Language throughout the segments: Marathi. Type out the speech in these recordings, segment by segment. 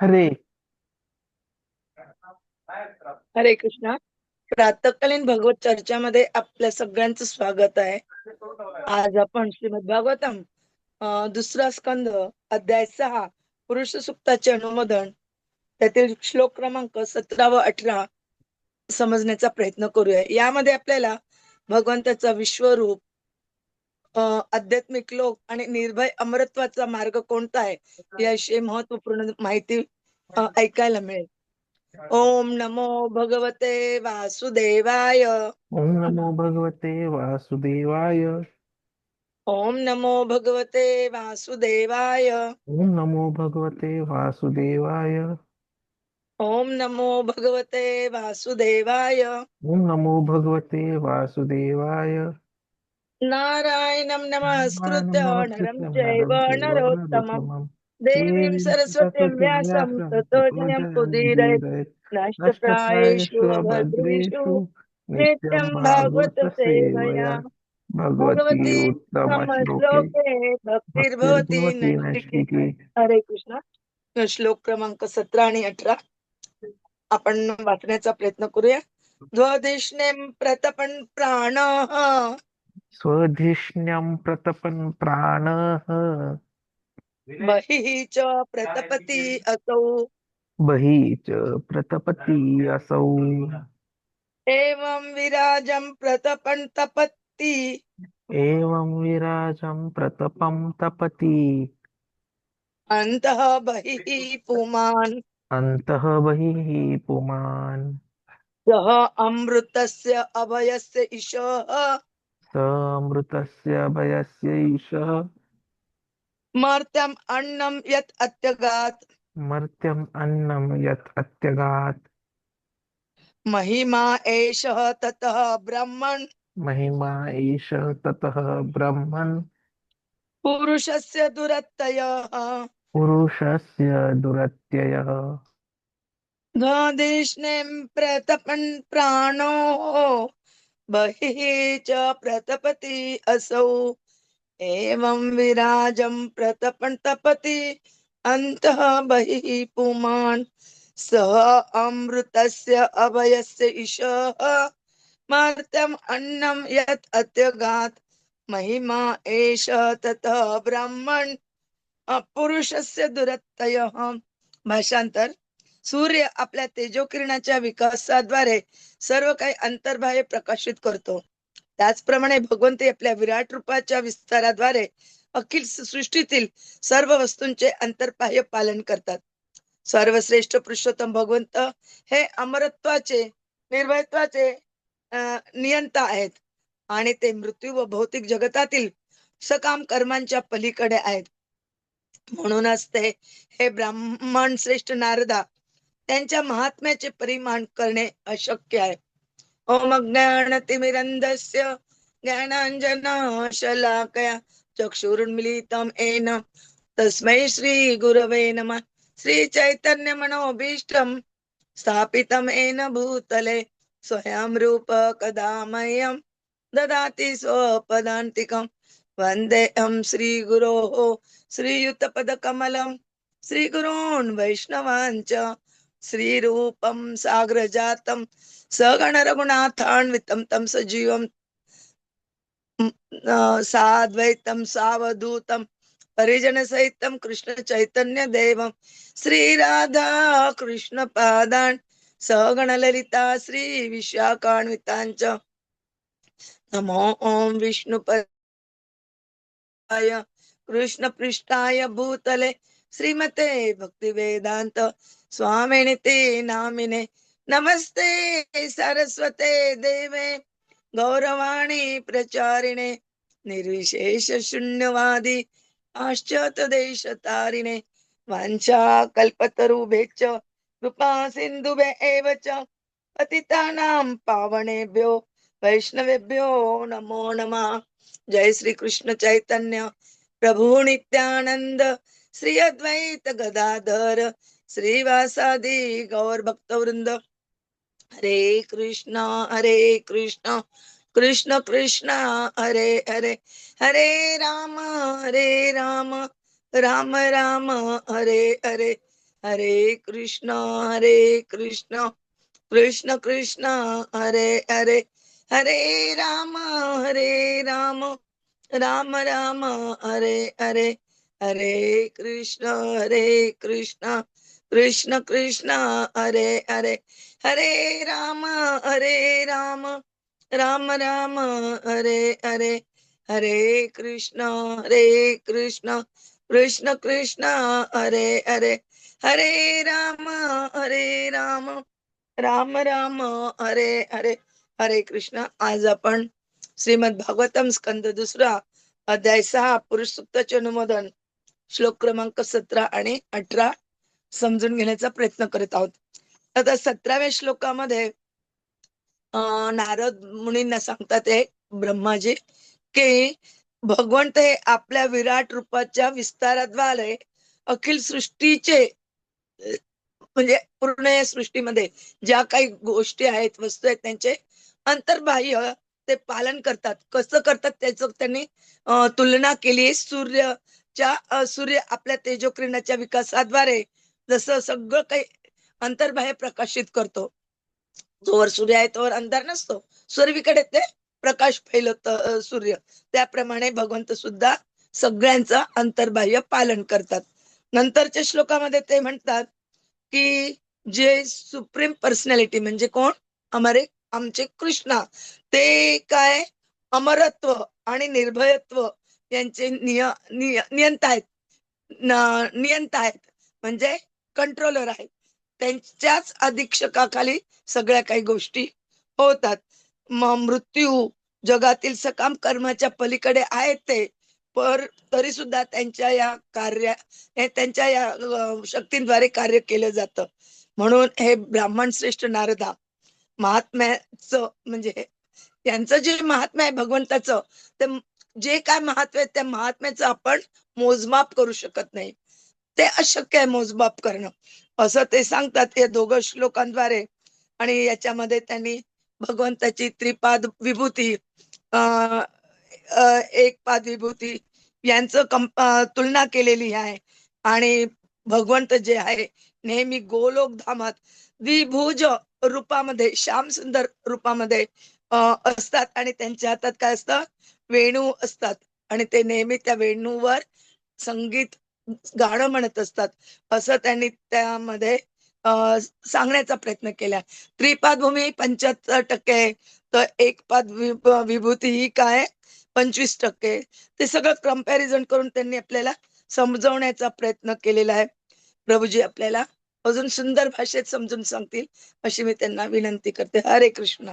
हरे. हरे कृष्णा. प्रातकालीन भगवत चर्चामध्ये आपल्या सगळ्यांचं स्वागत आहे. आज आपण श्रीमद भागवतम दुसरा स्कंद अध्याय सहा पुरुष सुक्ताचे अनुमोदन. त्यातील श्लोक क्रमांक सतरा व अठरा समजण्याचा प्रयत्न करूया. यामध्ये आपल्याला भगवंताचा विश्वरूप आध्यात्मिक लोक आणि निर्भय अमरत्वाचा मार्ग कोणता आहे? याविषयी महत्त्वपूर्ण माहिती ऐकायला मिळेल. ओम नमो भगवते वासुदेवाय. ओम नमो भगवते वासुदेवाय. ओम नमो भगवते वासुदेवाय. ओम नमो भगवते वासुदेवाय. ओम नमो भगवते वासुदेवाय. ओम नमो भगवते वासुदेवाय. नारायणं नमस्कृत्य नरं चैव नरोत्तमं देवीं सरस्वतीं व्यासं ततो जयमुदीरयेत् जयमुदीरयेत् नष्टप्रायेषु अभद्रेषु नित्यं नित्यं भागवत श्लोके भक्तिर्भवती नैष्ठिकी हरे कृष्ण। श्लोक क्रमांक सतरा आणि अठरा। आपण वाचण्याचा प्रयत्न करूया। द्वदिष्णे प्रतपन प्राण। स्वधिष्ण्यं प्रतपन् प्राणः। बहिः च प्रतपति असौ। बहिः च प्रतपति असौ। एवं विराजं प्रतपन् तपति। एवं विराजं प्रतपं तपति। अन्तः बहिः पुमान्। अन्तः बहिः पुमान्। सः अमृतस्य अभयस्य ईशः। स अमृतस्य भयस्य ईशः। मर्त्यम् अन्नं यत् अत्यगात्। मर्त्यम् अन्नं यत् अत्यगात्। महिमा एषः ततः ब्रह्मन्। महिमा एष ततः ब्रह्मन्। पुरुषस्य दुरत्तयः पुरुषस्य दुरत्ययः। द्वादिष्णे प्रतपन् प्राणो। बहिः च प्रतपति असौ। एवं विराजं प्रतपण तपति अन्तः बहिः पुमान्। सः अमृतस्य अभयस्य ईशः। मर्त्यम् अन्नं यत् अत्यगात्। महिमा एष ततः ब्राह्मण पुरुषस्य दुरत्तयः। भाषांतर सूर्य आपल्या तेजोकिरणाच्या विकासाद्वारे सर्व काही अंतर्बाह्य प्रकाशित करतो. त्याचप्रमाणे भगवंत आपल्या विराट रूपाच्या विस्ताराद्वारे अखिल सृष्टीतील सर्व वस्तूंचे अंतर्बाह्य पालन करतात. सर्वश्रेष्ठ पुरुषोत्तम भगवंत हे अमरत्वाचे निर्भयत्वाचे नियंता आहेत. आणि ते मृत्यू व भौतिक जगतातील सकाम कर्मांच्या पलीकडे आहेत. म्हणूनच ते हे ब्राह्मण श्रेष्ठ नारदा त्यांच्या महात्म्याचे परिमाण करणे अशक्य आहे. ओम ज्ञानतिमिरंधस्य ज्ञानांजन शलाकया चक्षुरुन्मिलितम एन तस्मै श्री गुरवे नमः. श्री चैतन्य मनोभीष्टम स्थापितम एन भूतले. स्वयं रूप कदा मह्यं ददाति स्वपदान्तिकं. वन्देऽहं श्रीगुरोः श्रीयुतपदकमलं. वैष्णवान् च श्रीरूपं साग्रजातं सगणरघुनाथान्वितं तं सजीवं साद्वैतं सावधूतं परिजनसहितं कृष्ण श्रीराधा कृष्णपादान् सगणललिता श्रीविशाखान्विताञ्च नमो ॐ विष्णुपदाय कृष्णपृष्ठाय भूतले श्रीमते भक्तिवेदान्त स्वामिनिते नामिने नमस्ते सरस्वते देवे गौरवाणी प्रचारिणे निर्विशेष शून्यवादी पाश्चात देश तारिणे वाञ्छा कल्पतरुभेच्च कृपा सिन्धुभे एव च पतितानां पावनेभ्यो वैष्णवेभ्यो नमो नमः जय श्री कृष्ण चैतन्य प्रभु नित्यानंद श्री अद्वैत गदाधर श्रीवासादि गौर भक्तवृंद हरे कृष्ण हरे कृष्ण कृष्ण कृष्ण हरे हरे। हरे राम हरे राम राम राम हरे हरे। हरे कृष्ण हरे कृष्ण कृष्ण कृष्ण हरे हरे। हरे राम हरे राम राम राम हरे हरे। हरे कृष्ण हरे कृष्ण कृष्ण कृष्ण हरे हरे हरे राम हरे राम राम राम हरे हरे हरे कृष्ण हरे कृष्ण कृष्ण कृष्ण हरे हरे हरे राम हरे राम राम राम हरे हरे हरे कृष्ण. आज आपण श्रीमद भागवतम स्कंद दुसरा अध्याय सहा पुरुष सुक्ताचे अनुमोदन श्लोक क्रमांक सतरा आणि अठरा. समजून घेण्याचा प्रयत्न करत आहोत. आता सतराव्या श्लोकामध्ये नारद मुनींना सांगतात हे ब्रह्माजी की भगवंत हे आपल्या विराट रूपाच्या विस्ताराद्वारे अखिल सृष्टीचे म्हणजे पूर्ण या सृष्टीमध्ये ज्या काही गोष्टी आहेत वस्तू आहेत त्यांचे अंतर्बाह्य ते पालन करतात. कसं करतात त्याचं त्यांनी तुलना केली. सूर्यच्या सूर्य आपल्या तेजोकिरणाच्या विकासाद्वारे जसं सगळं काही अंतर्बाह्य प्रकाशित करतो. जोवर सूर्य आहे तोवर अंधार नसतो. सर्वीकडे ते प्रकाश फैलत सूर्य. त्याप्रमाणे भगवंत सुद्धा सगळ्यांचं अंतर्बाह्य पालन करतात. नंतरच्या श्लोकामध्ये ते म्हणतात की जे सुप्रीम पर्सनॅलिटी म्हणजे कोण? अमरे आमचे कृष्णा. ते काय? अमरत्व आणि निर्भयत्व यांचे निय निय आहेत. नियंत आहेत. म्हणजे कंट्रोलर आहे. त्यांच्याच अधीक्षकाखाली सगळ्या काही गोष्टी होतात. मृत्यू जगातील सकाम कर्माच्या पलीकडे आहेत ते पर तरी सुद्धा त्यांच्या या कार्य हे त्यांच्या या शक्तींद्वारे कार्य केलं जातं. म्हणून हे ब्राह्मण श्रेष्ठ नारदा महात्म्याचं म्हणजे त्यांचं जे महात्म्य आहे भगवंताचं ते जे काय महात्म्य आहे त्या महात्म्याचं आपण मोजमाप करू शकत नाही. ते अशक्य आहे मोजमाप करणं. असं ते सांगतात या दोघं श्लोकांद्वारे. आणि याच्यामध्ये त्यांनी भगवंताची त्रिपाद विभूती एक पाद विभूती यांचं कम- तुलना केलेली आहे. आणि भगवंत जे आहे नेहमी गोलोक धामात द्विभुज रूपामध्ये श्याम सुंदर रूपामध्ये असतात. आणि त्यांच्या हातात काय असतं? वेणू असतात. आणि ते नेहमी त्या वेणूवर संगीत गाणं म्हणत असतात. असं त्यांनी त्यामध्ये सांगण्याचा प्रयत्न केला. त्रिपादभूमी पंच्याहत्तर टक्के आहे, तर एक पाद विभूती ही काय? पंचवीस टक्के. ते सगळं कंपॅरिझन करून त्यांनी आपल्याला समजवण्याचा प्रयत्न केलेला आहे. प्रभूजी आपल्याला अजून सुंदर भाषेत समजून सांगतील अशी मी त्यांना विनंती करते. हरे कृष्णा.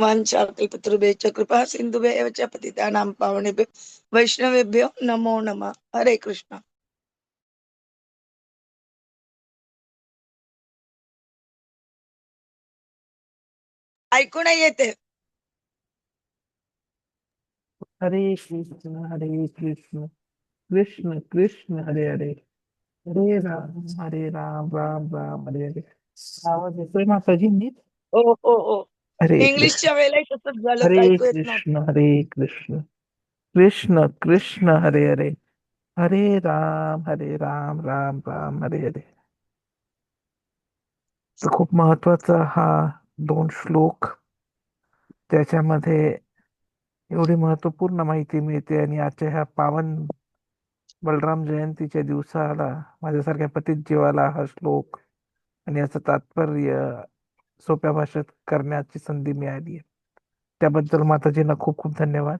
वांछाकल्पतरुभ्यश्च कृपा सिंधुभ्येव च पतितानां पावनेभ्यो। वैष्णवेभ्यो नमो नमः। हरे कृष्ण। ऐकू नाही येते। हरे कृष्ण हरे कृष्ण। कृष्ण कृष्ण हरे हरे। हरे राम हरे राम राम राम हरे हरे। आवाज येतोय माताजी नीट? हो हो हो हरे इंग्लिशच्या वेळेला तसंच झालं हरे ऐकू येत नव्हतं. कृष्ण हरे कृष्ण. कृष्ण कृष्ण हरे हरे हरे राम हरे राम राम राम हरे हरे तर खूप महत्त्वाचा हा दोन श्लोक. त्याच्यामध्ये एवढी महत्त्वपूर्ण माहिती मिळते आणि आजच्या ह्या पावन बलराम जयंतीच्या दिवसाला माझ्यासारख्या पतित जीवाला हा श्लोक आणि याचं तात्पर्य सोप्या भाषेत करण्याची संधी मिळाली आहे. त्याबद्दल माताजींना खूप खूप धन्यवाद.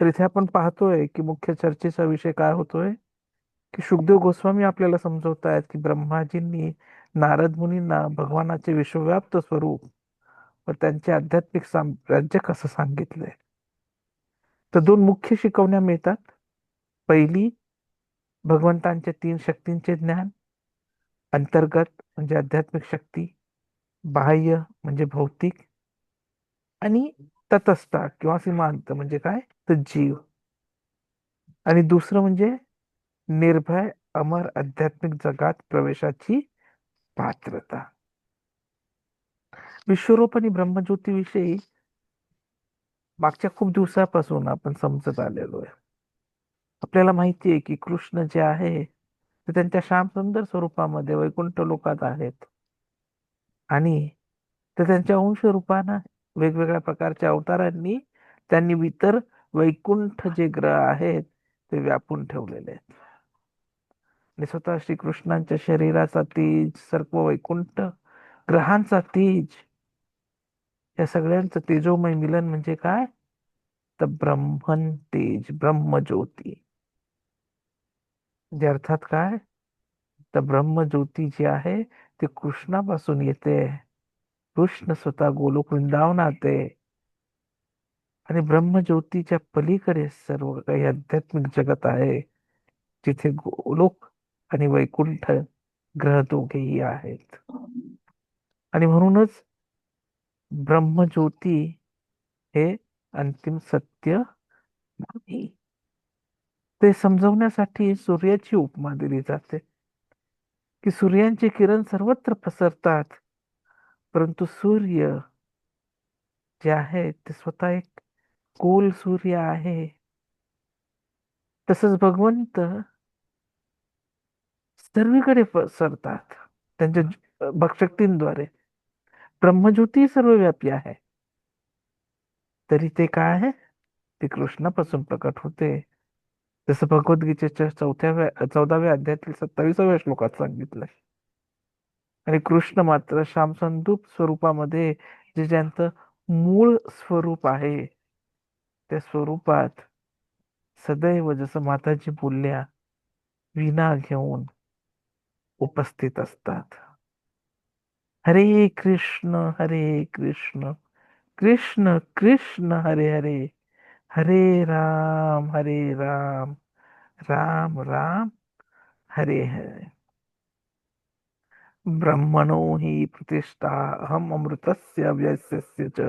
तर इथे आपण पाहतोय की मुख्य चर्चेचा विषय काय होतोय? की सुखदेव गोस्वामी आपल्याला समजवत आहेत की ब्रह्माजींनी नारद मुनींना भगवानाचे विश्वव्याप्त स्वरूप व त्यांचे आध्यात्मिक साम्राज्य कसं सांगितलंय? तर दोन मुख्य शिकवण्या मिळतात. पहिली भगवंतांच्या तीन शक्तींचे ज्ञान. अंतर्गत म्हणजे आध्यात्मिक शक्ती. बाह्य म्हणजे भौतिक आणि तटस्था किंवा सीमांत म्हणजे काय? तर जीव. आणि दुसरं म्हणजे निर्भय अमर आध्यात्मिक जगात प्रवेशाची पात्रता. विश्वरूप आणि ब्रह्मज्योतीविषयी मागच्या खूप दिवसापासून आपण समजत आलेलो आहे. आपल्याला माहिती आहे की कृष्ण जे आहे ते त्यांच्या श्यामसुंदर स्वरूपामध्ये वैकुंठ लोकात आहेत. आणि तर त्यांच्या अंशरूपानं वेगवेगळ्या प्रकारच्या अवतारांनी त्यांनी इतर वैकुंठ जे ग्रह आहेत ते व्यापून ठेवलेले आहेत. आणि स्वतः श्रीकृष्णांच्या शरीराचा तेज सर्व वैकुंठ ग्रहांचा तेज या सगळ्यांचं तेजोमय मिलन म्हणजे काय? तर ब्रह्मन तेज ब्रह्मज्योती. म्हणजे अर्थात काय? तर ब्रह्मज्योती जी आहे ती कृष्णापासून येते. कृष्ण स्वतः गोलोक वृंदावनात आहे. आणि ब्रह्मज्योतीच्या पलीकडे सर्व काही आध्यात्मिक जगत आहे. जिथे गोलोक आणि वैकुंठ ग्रह दोघेही आहेत. आणि म्हणूनच ब्रह्मज्योती हे अंतिम सत्य नाही. ते समजवण्यासाठी सूर्याची उपमा दिली जाते. की सूर्यांचे किरण सर्वत्र पसरतात. परंतु सूर्य जे आहे ते स्वतः एक गोल सूर्य आहे. तसंच भगवंत सर्वीकडे पसरतात. त्यांच्या भक्शक्तींद्वारे ब्रह्मज्योती सर्वव्यापी आहे. तरी ते काय आहे? ते कृष्णापासून प्रकट होते. जसं भगवद्गीतेच्या चौथ्याव्या चौदाव्या अध्यायातील सत्तावीसाव्या श्लोकात सांगितलंय आणि कृष्ण मात्र श्यामसंदूप स्वरूपामध्ये जे ज्यांचं मूळ स्वरूप आहे त्या स्वरूपात सदैव जसं माताजी बोलल्या विना घेऊन उपस्थित असतात हरे कृष्ण हरे कृष्ण कृष्ण कृष्ण हरे हरे हरे राम हरे राम राम राम, हरे हरे। ब्रह्मणो हि प्रतिष्ठा, अहम अमृतस्य व्यस्यस्य च,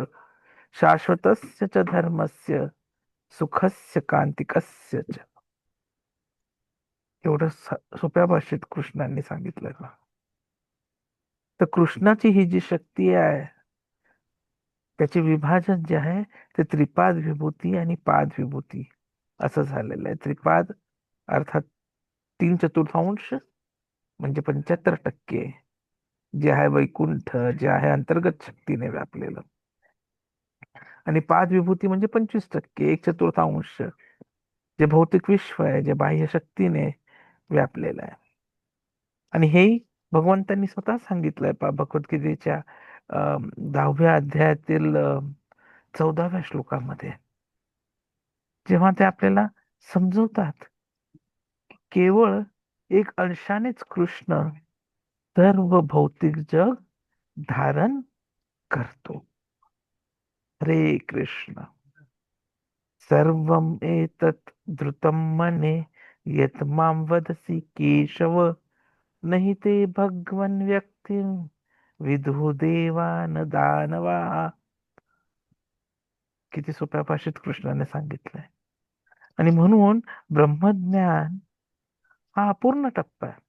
शाश्वतस्य च, धर्मस्य, सुखस्य कांतिकस्य च। एवढं सोप्या भाषेत कृष्णांनी सांगितलं तर कृष्णाची ही जी शक्ती आहे त्याचे विभाजन जे आहे ते त्रिपाद विभूती आणि पाद विभूती. असं झालेलं आहे. त्रिपाद अर्थात तीन चतुर्थांश म्हणजे पंच्याहत्तर टक्के जे आहे वैकुंठ जे आहे अंतर्गत शक्तीने व्यापलेलं. आणि पाद विभूती म्हणजे पंचवीस टक्के एक चतुर्थांश जे भौतिक विश्व आहे जे बाह्य शक्तीने व्यापलेलं आहे. आणि हे भगवंतांनी स्वतः सांगितलंय पा भगवद्गीतेच्या दहाव्या अध्यायातील चौदाव्या श्लोकामध्ये जेव्हा ते आपल्याला समजवतात केवळ एक अंशानेच कृष्ण सर्व भौतिक जग धारण करतो. हरे कृष्ण. सर्व एतत् धृतम मने यत माम वदसी केशव नाही ते भगवन व्यक्ती विधू देवान दानवा. किती सोप्या भाषेत कृष्णाने सांगितलंय. आणि म्हणून ब्रह्मज्ञान हा अपूर्ण टप्पा आहे.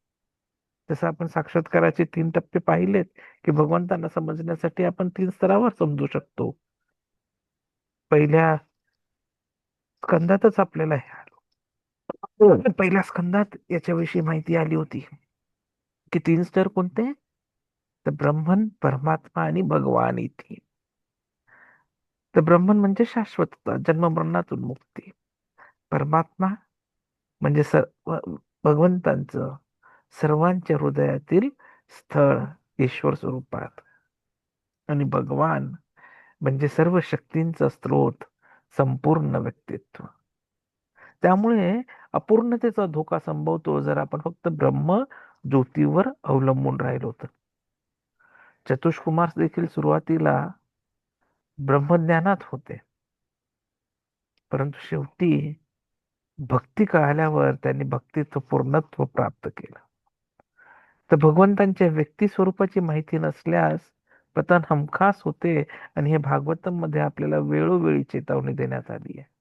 जसं आपण साक्षात्काराचे तीन टप्पे पाहिलेत की भगवंतांना समजण्यासाठी आपण तीन स्तरावर समजू शकतो. पहिल्या स्कंदातच आपल्याला हे आलो. पहिल्या स्कंदात याच्याविषयी माहिती आली होती. की तीन स्तर कोणते? तर ब्रह्मन परमात्मा आणि भगवान इथे. तर ब्रह्मन म्हणजे शाश्वतता जन्ममरणातून मुक्ती. परमात्मा म्हणजे सर्व भगवंतांचं सर्वांच्या हृदयातील स्थळ ईश्वर स्वरूपात. आणि भगवान म्हणजे सर्व शक्तींचा स्रोत संपूर्ण व्यक्तित्व. त्यामुळे अपूर्णतेचा धोका संभवतो जर आपण फक्त ब्रह्म ज्योतीवर अवलंबून राहिलो तर चतुष्कुमार देखील सुरुवातीला ब्रह्मज्ञानात होते. परंतु शेवटी भक्ती कळाल्यावर त्यांनी भक्तीचं पूर्णत्व प्राप्त केलं. तर भगवंतांच्या व्यक्ती स्वरूपाची माहिती नसल्यास पतन हमखास होते आणि हे भागवतममध्ये आपल्याला वेळोवेळी चेतावणी देण्यात आली आहे.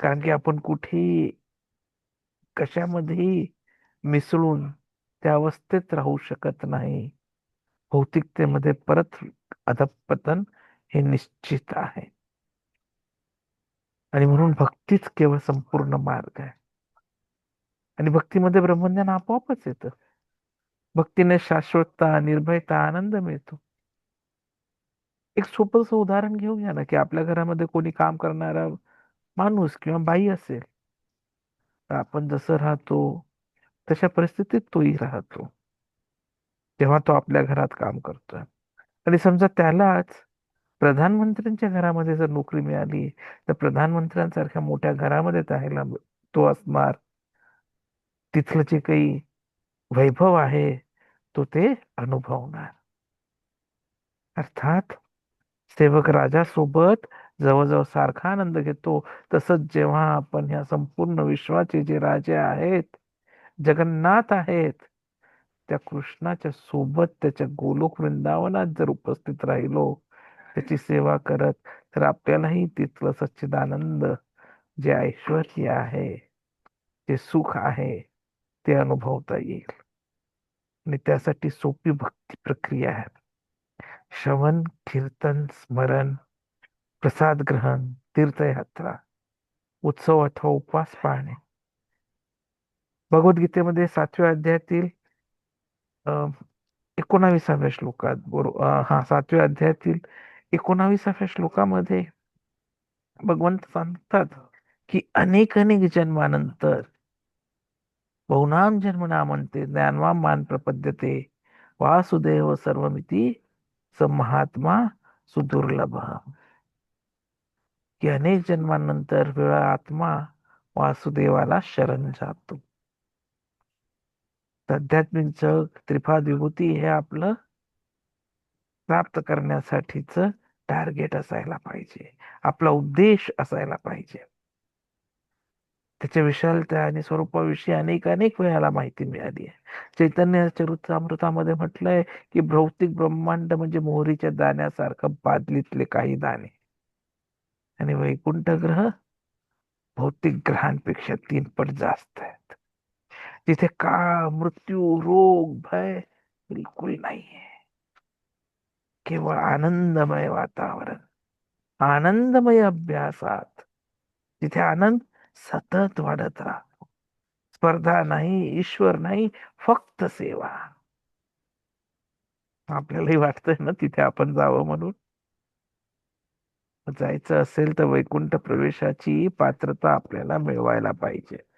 कारण की आपण कुठेही कशामध्येही मिसळून त्या अवस्थेत राहू शकत नाही. भौतिकतेमध्ये परत अधपतन हे निश्चित आहे. आणि म्हणून भक्तीच केवळ संपूर्ण मार्ग आहे. आणि भक्तीमध्ये ब्रह्मज्ञान आपोआपच येतं. भक्तीने शाश्वतता निर्भयता आनंद मिळतो. एक सोपंसं उदाहरण घेऊया ना की आपल्या घरामध्ये कोणी काम करणारा माणूस किंवा बाई असेल. तर आपण जसं राहतो तशा परिस्थितीत तोही राहतो. तेव्हा तो आपल्या घरात काम करतोय. आणि समजा त्यालाच प्रधानमंत्र्यांच्या घरामध्ये जर नोकरी मिळाली तर प्रधानमंत्र्यांसारख्या मोठ्या घरामध्ये राहायला तो असणार. तिथलं जे काही वैभव आहे तो ते अनुभवणार. अर्थात सेवक राजासोबत जवळजवळ सारखा आनंद घेतो. तसंच जेव्हा आपण ह्या संपूर्ण विश्वाचे जे राजे आहेत जगन्नाथ आहेत. त्या कृष्णाच्या सोबत त्याच्या गोलोक वृंदावनात जर उपस्थित राहिलो त्याची सेवा करत तर आपल्यालाही तिथलं सच्चिदानंद जे ऐश्वर आहे जे सुख आहे ते अनुभवता येईल. आणि त्यासाठी सोपी भक्ती प्रक्रिया आहे. श्रवण कीर्तन स्मरण प्रसाद ग्रहण तीर्थयात्रा उत्सव अथवा उपवास पाळणे भगवद्गीतेमध्ये सातव्या अध्यायातील एकोणाविसाव्या श्लोकात बरोबर हा सातव्या अध्यायातील एकोणाविसाव्या श्लोकामध्ये भगवंत सांगतात की अनेक अनेक जन्मानंतर बहुनाम जन्मना म्हणते ज्ञानवा मान प्रपद्यते वासुदेव सर्वमिती स महात्मा सुदुर्लभ। की अनेक जन्मानंतर वेळा आत्मा वासुदेवाला शरण जातो। आध्यात्मिक जग त्रिपाद विभूती हे आपलं प्राप्त करण्यासाठीच टार्गेट असायला पाहिजे. आपला उद्देश असायला पाहिजे. त्याच्या विशालता आणि स्वरूपाविषयी अनेक अनेक वेळाला माहिती मिळाली आहे. चैतन्य चरित्रामृतामध्ये म्हटलंय की भौतिक ब्रह्मांड म्हणजे मोहरीच्या दाण्यासारखं बादलीतले काही दाणे. आणि वैकुंठ ग्रह भौतिक ग्रहांपेक्षा तीन पट जास्त आहेत. तिथे काळ मृत्यू रोग भय बिलकुल नाहीये केवळ आनंदमय वातावरण आनंदमय अभ्यासात तिथे आनंद सतत वाढत राहतो। स्पर्धा नाही ईश्वर नाही फक्त सेवा. आपल्यालाही वाटतंय ना तिथे आपण जावं म्हणून. जायचं असेल तर वैकुंठ प्रवेशाची पात्रता आपल्याला मिळवायला पाहिजे.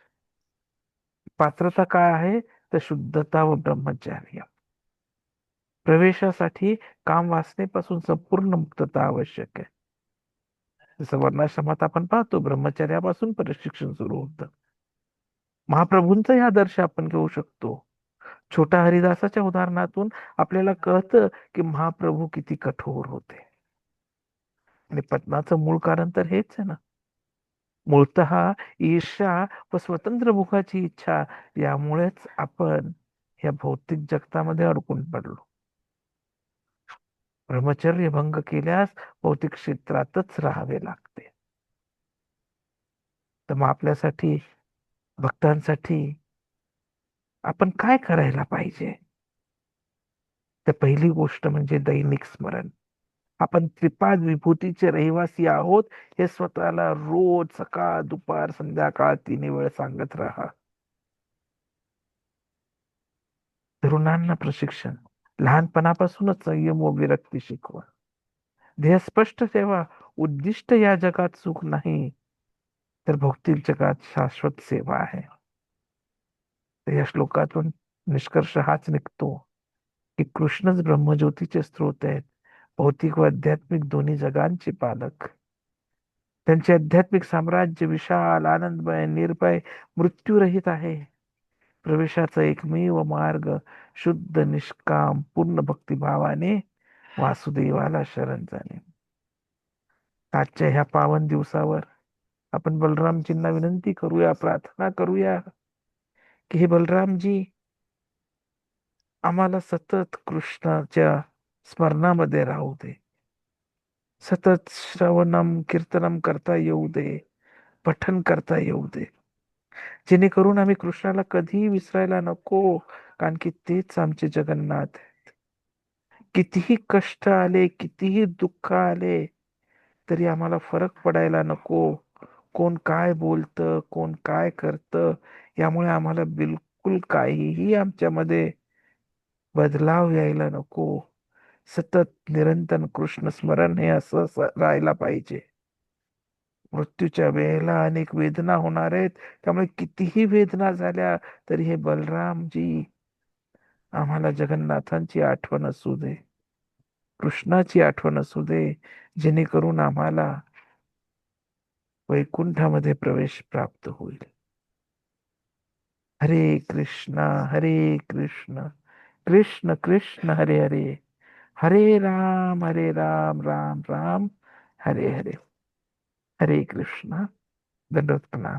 पात्रता काय आहे? तर शुद्धता व ब्रह्मचार्य प्रवेशासाठी काम वासनेपासून संपूर्ण मुक्तता आवश्यक आहे. जसं वर्णाश्रमात आपण पाहतो ब्रह्मचर्यापासून प्रशिक्षण सुरू होतं. या आदर्श आपण घेऊ शकतो. छोटा हरिदासाच्या उदाहरणातून आपल्याला कळतं की महाप्रभू किती कठोर होते. आणि पत्नाचं मूळ कारण तर हेच आहे ना. मूळत ईर्षा व स्वतंत्र मुखाची इच्छा यामुळेच आपण या भौतिक जगतामध्ये अडकून पडलो. ब्रह्मचर्य भंग केल्यास भौतिक क्षेत्रातच राहावे लागते. तर मग आपल्यासाठी भक्तांसाठी आपण काय करायला पाहिजे? तर पहिली गोष्ट म्हणजे दैनिक स्मरण. आपण त्रिपाद विभूतीचे रहिवासी आहोत हे स्वतःला रोज सकाळ दुपार संध्याकाळ तिन्ही वेळ सांगत राहा. तरुणांना प्रशिक्षण. लहानपणापासूनच संयम व विरक्ती शिकवा. ध्येय स्पष्ट ठेवा. उद्दिष्ट या जगात सुख नाही तर भौतिक जगात शाश्वत सेवा आहे. तर या श्लोकातून निष्कर्ष हाच निघतो की कृष्णच ब्रह्मज्योतीचे स्रोत आहेत. भौतिक व आध्यात्मिक दोन्ही जगांचे पालक. त्यांचे आध्यात्मिक साम्राज्य विशाल आनंदमय निर्भय मृत्यूरहित आहे. प्रवेशाचा एकमेव मार्ग शुद्ध निष्काम पूर्ण भक्तिभावाने वासुदेवाला शरण जाणे. आजच्या ह्या पावन दिवसावर आपण बलरामजींना विनंती करूया प्रार्थना करूया की हे बलरामजी आम्हाला सतत कृष्णाच्या स्मरणामध्ये राहू दे. सतत श्रवणम कीर्तनम करता येऊ दे. पठन करता येऊ दे. जेणेकरून आम्ही कृष्णाला कधीही विसरायला नको कारण की तेच आमचे जगन्नाथ आहेत. कितीही कष्ट आले कितीही दुःख आले तरी आम्हाला फरक पडायला नको. कोण काय बोलतं कोण काय करतं यामुळे आम्हाला बिलकुल काहीही आमच्यामध्ये बदलाव यायला नको. सतत निरंतर कृष्ण स्मरण हे असं राहायला पाहिजे. मृत्यूच्या वेळेला अनेक वेदना होणार आहेत. त्यामुळे कितीही वेदना झाल्या तरी हे बलरामजी आम्हाला जगन्नाथांची आठवण असू दे कृष्णाची आठवण असू दे जेणेकरून आम्हाला वैकुंठामध्ये प्रवेश प्राप्त होईल. हरे कृष्णा हरे कृष्ण कृष्ण कृष्ण हरे हरे. हरे राम हरे राम राम राम हरे हरे हरे कृष्ण दंडवत प्रणाम.